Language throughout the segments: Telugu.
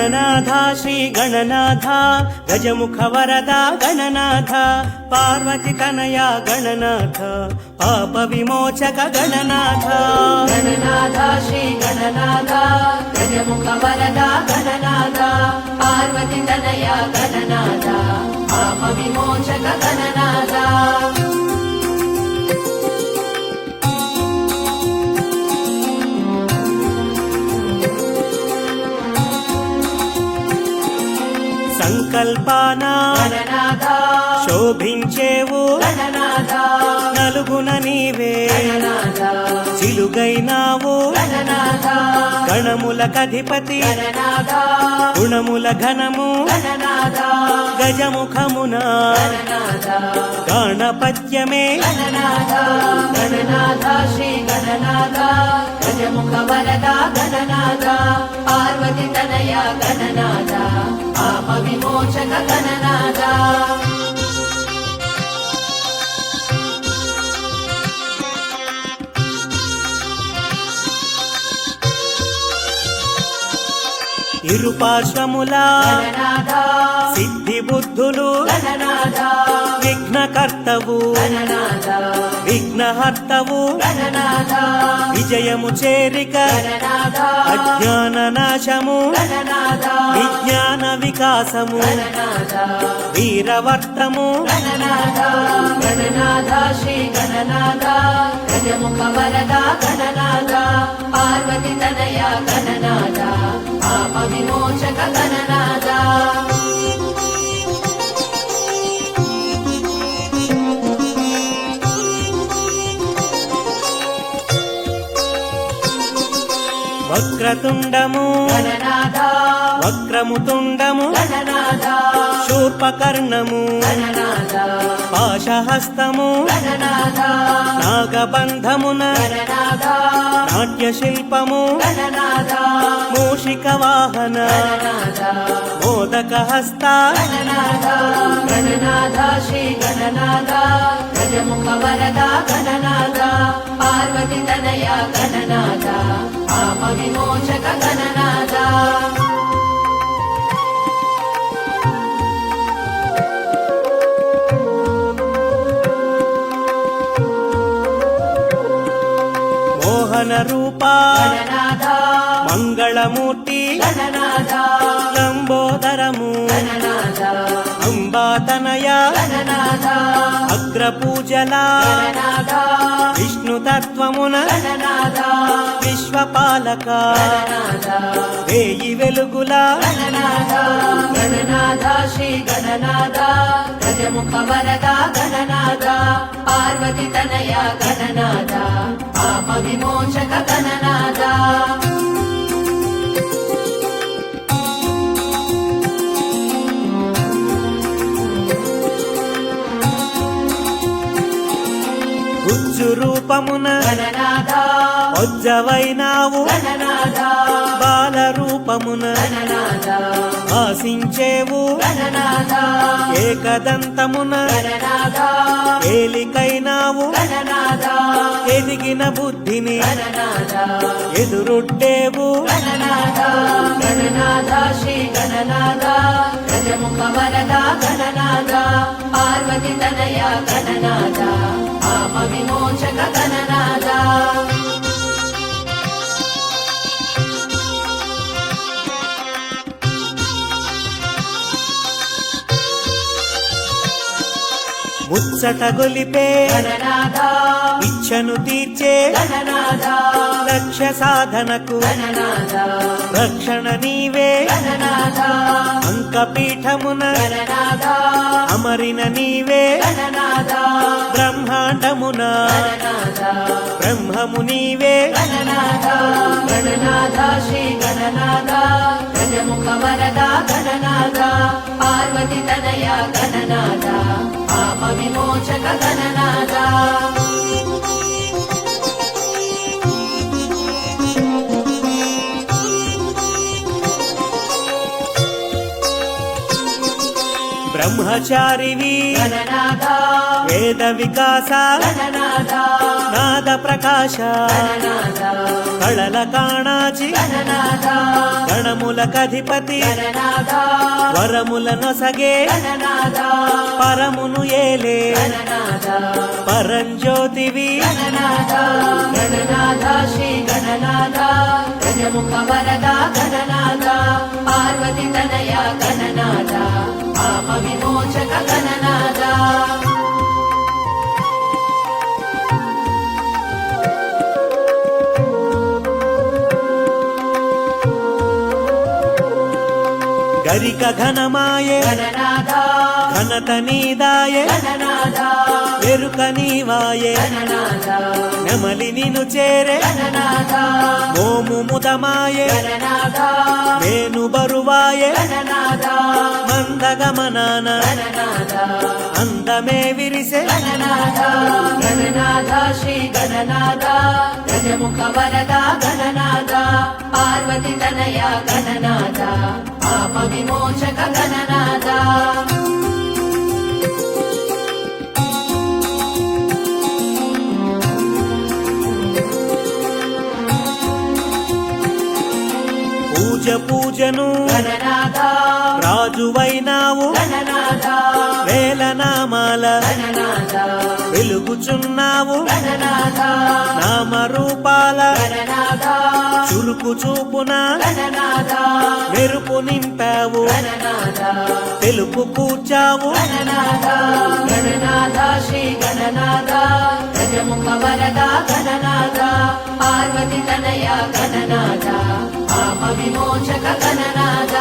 గణనాథ శ్రీ గణనాథ గజముఖ వరద గణనాథ పార్వతి తనయ గణనాథ పాప విమోచక గణనాథ గణనాథ శ్రీ గణనాథ గజముఖ వరద గణనాథ పార్వతి తనయ గణనాథ పాప విమోచక గణనాథ సంకల్పాన? శోభించేవు? నలుగున నీవే. చిలుగైనావు గణనాథ. గణములకధిపతి గణనాథ. గుణముల ఘనము. గజముఖమున. గణపత్యమే. గణనాథ శ్రీ గణనాథ. గజముఖ వరద గణనాథ. పార్వతి తనయ గణనాథ. గణనాథ. ఇరుపార్శ్వముల గణనాథ. సిద్ధి బుద్ధులు గణనాథ. విఘ్నకర్తవు విఘ్నహర్తవు విజయము చేరిక అజ్ఞాన నాశము విజ్ఞాన వికాసము వీరవర్తము. గణనాథ గణనాథ శ్రీ గణనాథ గజముఖ వరద గణనాథ పార్వతి తనయ గణనాథ పాప విమోచక గణనాథ వక్రతుండము. వక్రముతుండము. శూర్పకర్ణము. పాశహస్తము. నాగబంధమున. గణనాథ. నాట్య శిల్పము గణనాథ. మూషిక వాహన మోదక హస్త గణనాథ. గణనాథ. శ్రీ గణనాథ. గజముఖ వరద. గణనాథ. పార్వతి తనయ. గణనాథ. పాప విమోచక గణనాథ. మోహన రూప మంగళమూర్తి లంబోదరము అంబాతనయ అగ్రపూజల విష్ణుతత్వమున. విశ్వపాలక. వేయి వెలుగుల. గణనాథ. శ్రీ గణనాథ. గజముఖ వరద గణనాథ. పార్వతి తనయ గణనాథ. పాప విమోచక గణనాథ. గుజ్జు రూపమున ఒజ్జవైనావు గణనాథ. బాల రూపమున ఆశించేవు. ఏకదంతమున ఏలికైనావు. ఎదిగిన బుద్ధిని ఎదురొడ్డేవు. గణనాథ. గణనాథ. శ్రీ గణనాథ. గజముఖ వరద గణనాథ. పార్వతి తనయ గణనాథ. పాప విమోచక గణనాథ ముచ్చట గొలిపే ఇచ్చను తీర్చ గణనాథ లక్ష్య సాధనకు రక్షణ నీవే. అంకపీఠమున అమరిన నీవే. బ్రహ్మాండమున బ్రహ్మము నీవే. గణనాథ గణనాథ శ్రీ గణనాథ గజముఖ వరద గణనాథ పార్వతి తనయ గణనాథ పాప విమోచక గణనాథ బ్రహ్మచారివి వేద వికాస. గణనాథ నాద ప్రకాశ. గణనాథ కళల కాణాచి. గణనాథ గణములకధిపతి గణనాథ వరముల నొసగే. గణనాథ పరమును ఏలే. గణనాథ పరంజ్యోతివి. గణనాథ గణనాథ శ్రీ గణనాథ గజముఖ వరద గరిక ఘనమాయే. ఘనత నీదాయే. ఎరుక నీవాయే. నెమలి నిను చేరే. మోము ముదమాయే. నేను బరువాయే. మందగమనాన. అందమే విరిసే. గణనాథ శ్రీ గణనాథ. గజముఖ వరద గణనాథ. పార్వతి తనయ గణనాథ. పాప విమోచక గణనాథ. పూజ పూజను రాజువైనావు. వేల నామాల వెలుగుచున్నావు. నామరూపాల చురుకు చూపున మెరుపు నింపావు. తెలుపు కూర్చావు. గణనాథ గణనాథ శ్రీ గణనాథ గజముఖ వరద గణనాథ పార్వతి తనయ గణనాథ పాప విమోచక గణనాథ.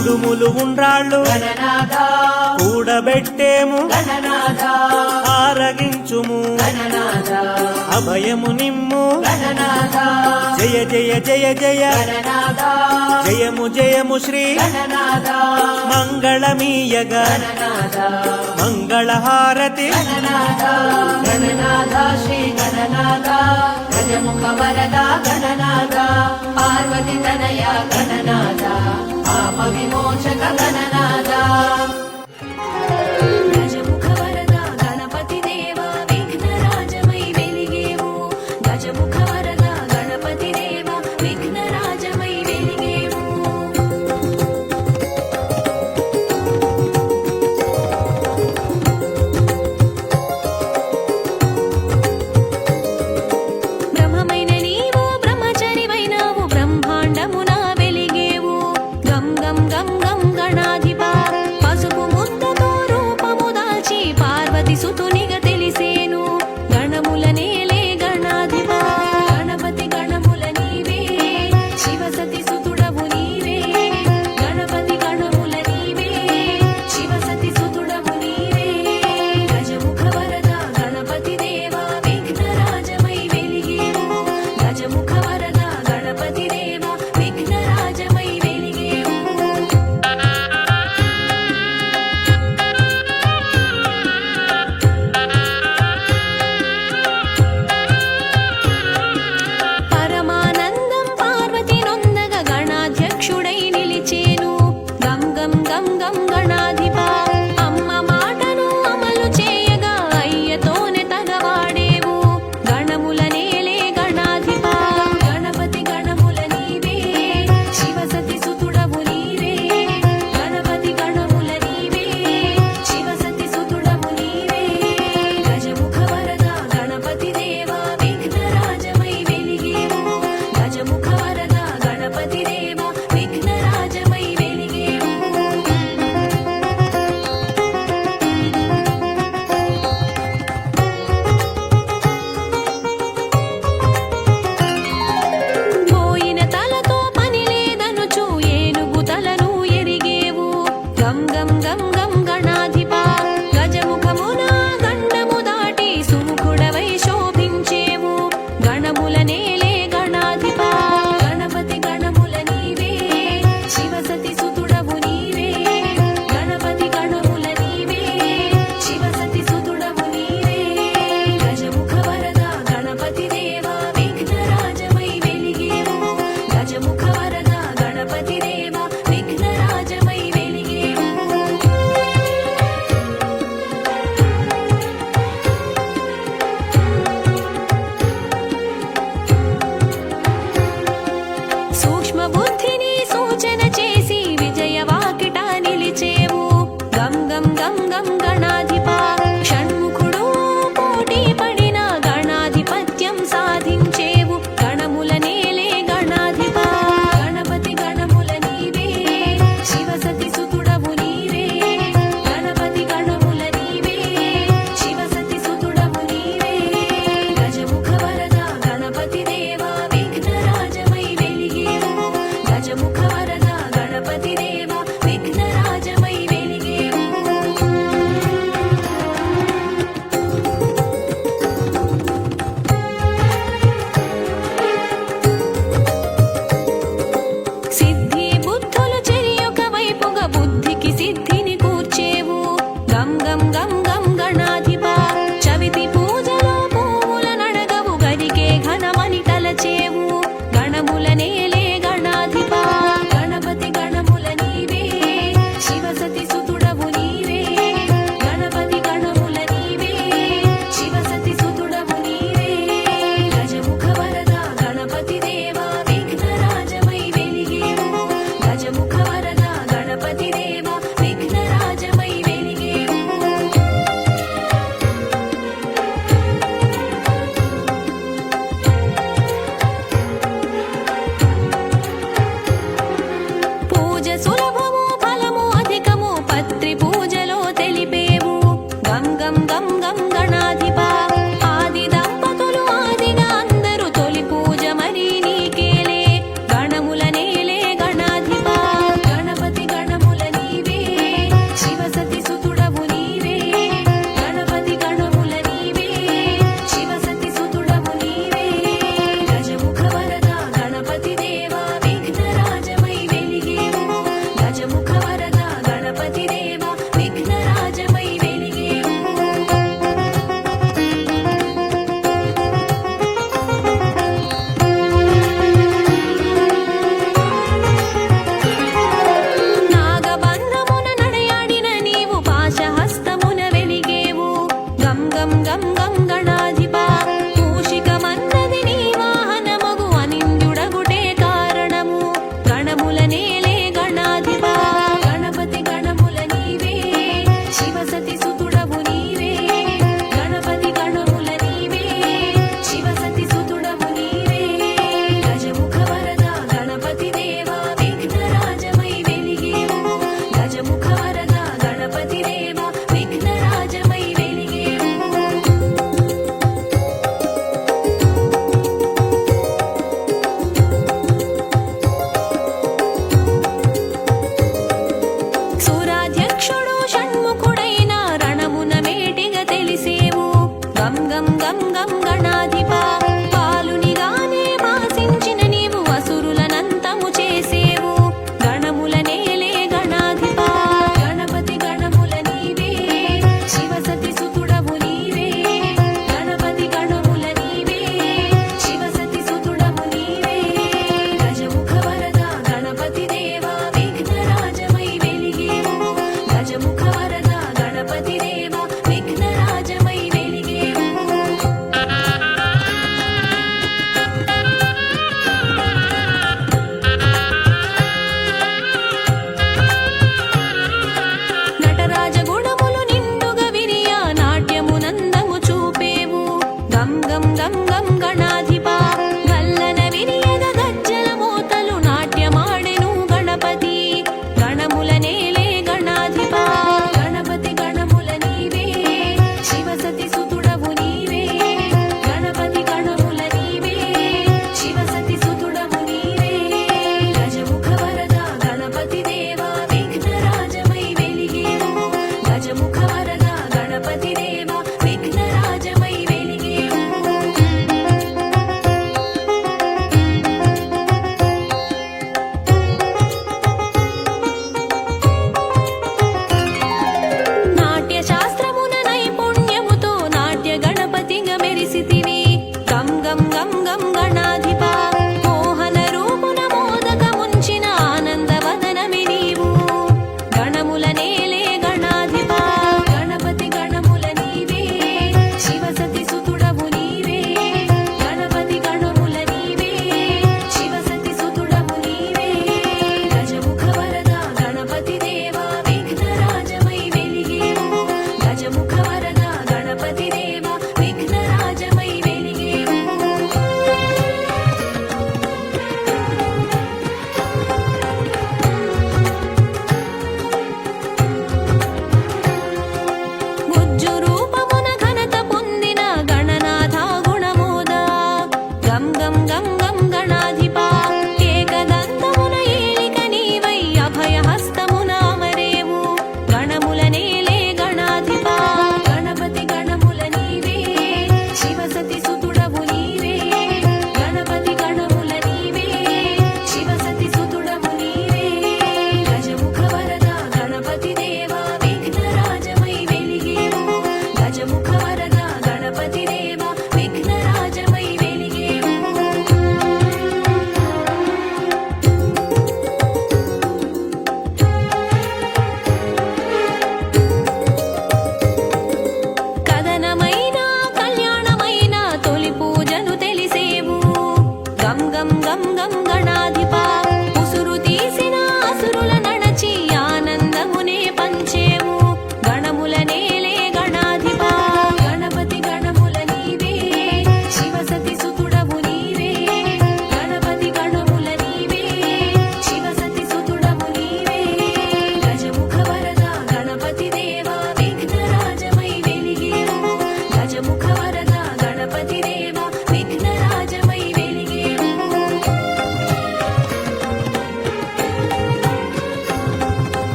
కుడుములు ఉండ్రాళ్ళు. కూడబెట్టేము. ఆరగించుము. అభయము నిమ్ము. జయ జయ జయ జయ. జయము జయము శ్రీ. మంగళమీయగ. మంగళహారతి. గణనాథ గణనాథ శ్రీ గణనాథ గజముఖ వరద గణనాథ పార్వతి తనయ గణనాథ పాప విమోచక గణనాథ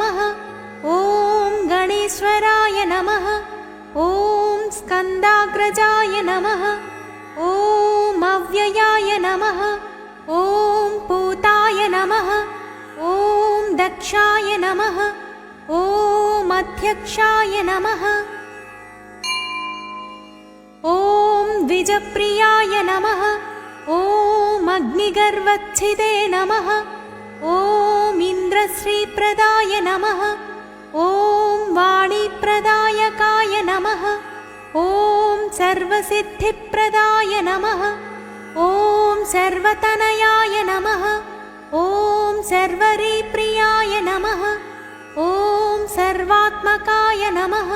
नमः। ॐ गणेश्वराय नमः। ॐ स्कन्दाग्रजाय नमः। ॐ अव्ययाय नमः। ॐ पूताय नमः। ॐ दक्षाय नमः। ॐ अध्यक्षाय नमः। ॐ द्विजप्रियाय नमः। ॐ अग्निगर्वच्छिदे नमः। ॐ इन्द्रश्रीप्रदाय नमः। ॐ वाणीप्रदायकाय नमः। ॐ सर्वसिद्धिप्रदाय नमः। ॐ सर्वतनयाय नमः। ॐ सर्वरीप्रियाय नमः। ॐ सर्वात्मकाय नमः।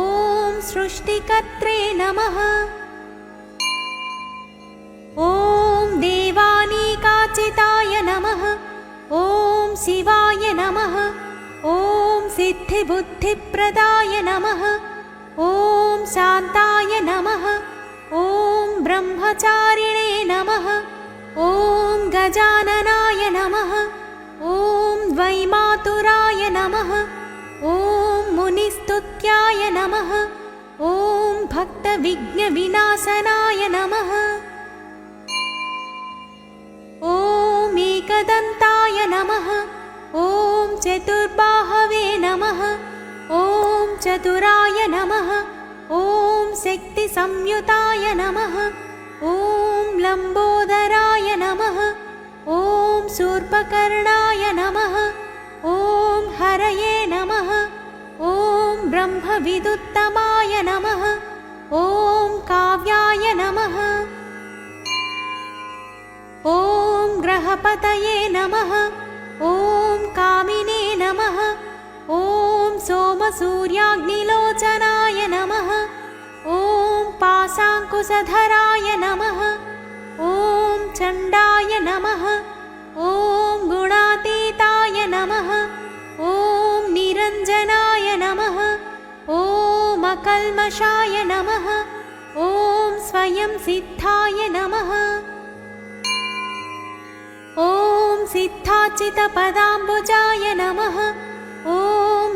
ॐ सृष्टिकर्त्रे नमः शिवाय नमः। ॐ सिद्धिबुद्धिप्रदाय नमः। ॐ शान्ताय नमः। ॐ ब्रह्मचारिणे नमः। ॐ गजाननाय नमः। ॐ द्वैमातुराय नमः। ॐ मुनिस्तुत्याय नमः। ॐ भक्तविघ्नविनाशनाय नमः। ॐ एकदन्ताय नमः चतुर्बाहवे नमः। ॐ चतुराय नमः। ॐ शक्तिसंयुताय नमः। ॐ लम्बोदराय नमः। ॐ शूर्पकर्णाय नमः। ॐ हरये नमः। ॐ ब्रह्मविदुत्तमाय नमः। ॐ काव्याय नमः। ॐ ग्रहपतये नमः। ॐ कामिने नमः। ॐ सोमसूर्याग्निलोचनाय नमः। ॐ पाशाङ्कुशधराय नमः। ॐ चण्डाय नमः। ॐ गुणातीताय नमः। ॐ निरञ्जनाय नमः। ॐ अकल्मषाय नमः। ॐ स्वयं सिद्धाय नमः सिद्धाचितपदाम्बुजाय नमः। ॐ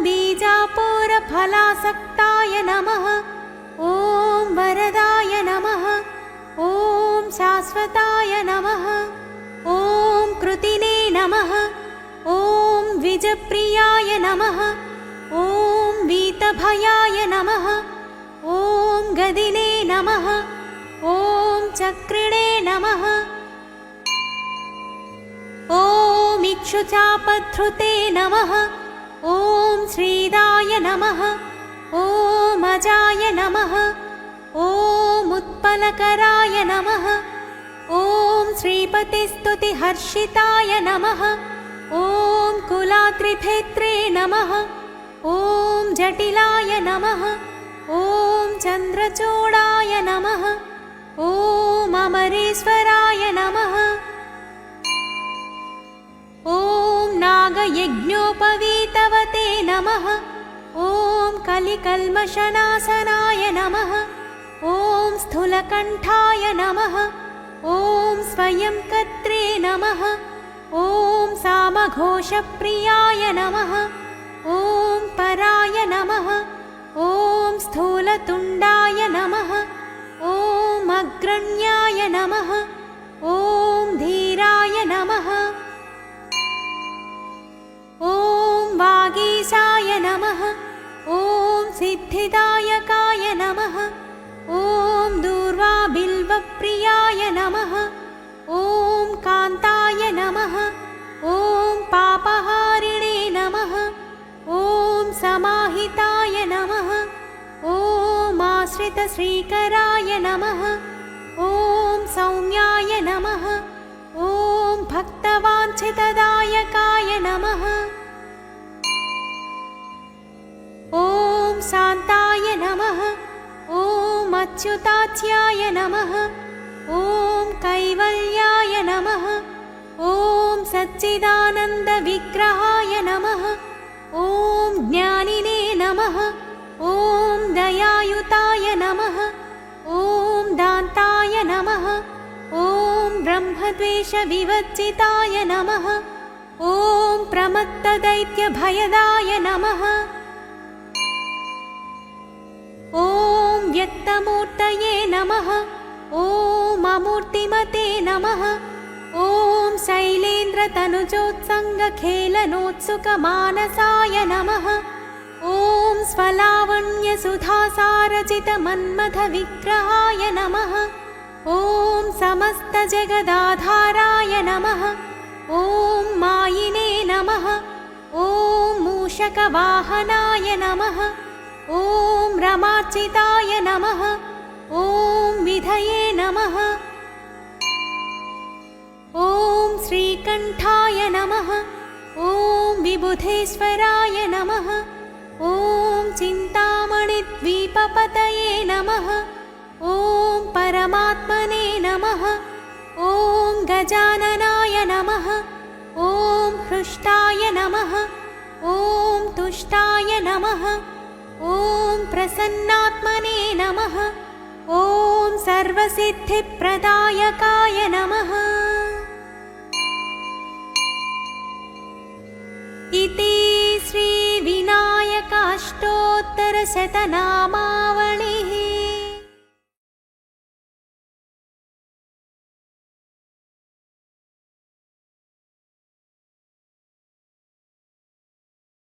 बीजापुरफलासक्ताय नमः। ॐ वरदाय नमः। ॐ शाश्वताय नमः। ॐ कृतिने नमः। ॐ द्विजप्रियाय नमः। ॐ वीतभयाय नमः। ॐ गदिने नमः। ॐ चक्रिणे नमः ॐ इक्षुचापधृते नमः। ॐ श्रीदाय नमः। अजाय नमः। ॐ उत्पलकराय नमः। ॐ श्रीपतिस्तुतिहर्षिताय नमः। ॐ कुलात्रिभेत्रे नमः। ॐ जटिलाय नमः। ॐ चन्द्रचूडाय नमः। ॐ अमरेश्वराय नमः ॐ नागयज्ञोपवीतवते नमः। ॐ कलिकल्मषनाशनाय नमः। ॐ स्थूलकण्ठाय नमः। ॐ स्वयं कर्त्रे नमः। ॐ सामघोषप्रियाय नमः। ॐ पराय नमः। ॐ स्थूलतुण्डाय नमः। ॐ अग्रण्याय नमः। ॐ धीराय नमः वागीशाय नमः। ॐ सिद्धिदायकाय नमः। ॐ दूर्वाबिल्वप्रियाय नमः। ॐ कान्ताय नमः। ॐ पापहारिणे नमः। ॐ समाहिताय नमः। ॐ आश्रितश्रीकराय नमः। ॐ सौम्याय नमः। ॐ भक्तवाञ्छितदायकाय अच्युताच्याय नमः। ॐ कैवल्याय नमः। ॐ सच्चिदानन्दविग्रहाय नमः। ॐ ज्ञानिने नमः। ॐ दयायुताय नमः। ॐ दान्ताय नमः। ॐ ब्रह्मद्वेषविवर्जिताय नमः। ॐ प्रमत्तदैत्यभयदाय नमः व्यक्तमूर्तये नमः। ॐ अमूर्तिमते नमः। ॐ शैलेन्द्रतनुजोत्सङ्गखेलनोत्सुकमानसाय नमः। ॐ स्वलावण्यसुधासारजितमन्मथविग्रहाय नमः। ॐ समस्तजगदाधाराय नमः। ॐ मायिने नमः। ॐ मूषकवाहनाय नमः ॐ रमार्चिताय नमः। ॐ विधये नमः। ॐ श्रीकण्ठाय नमः। ॐ विबुधेश्वराय नमः। ॐ चिन्तामणिद्वीपपतये नमः। ॐ परमात्मने नमः। ॐ गजाननाय नमः। ॐ हृष्टाय नमः। ॐ तुष्टाय नमः ॐ प्रसन्नात्मने नमः। ॐ सर्वसिद्धिप्रदायकाय नमः। इति श्रीविनायकाष्टोत्तरशतनामावलिः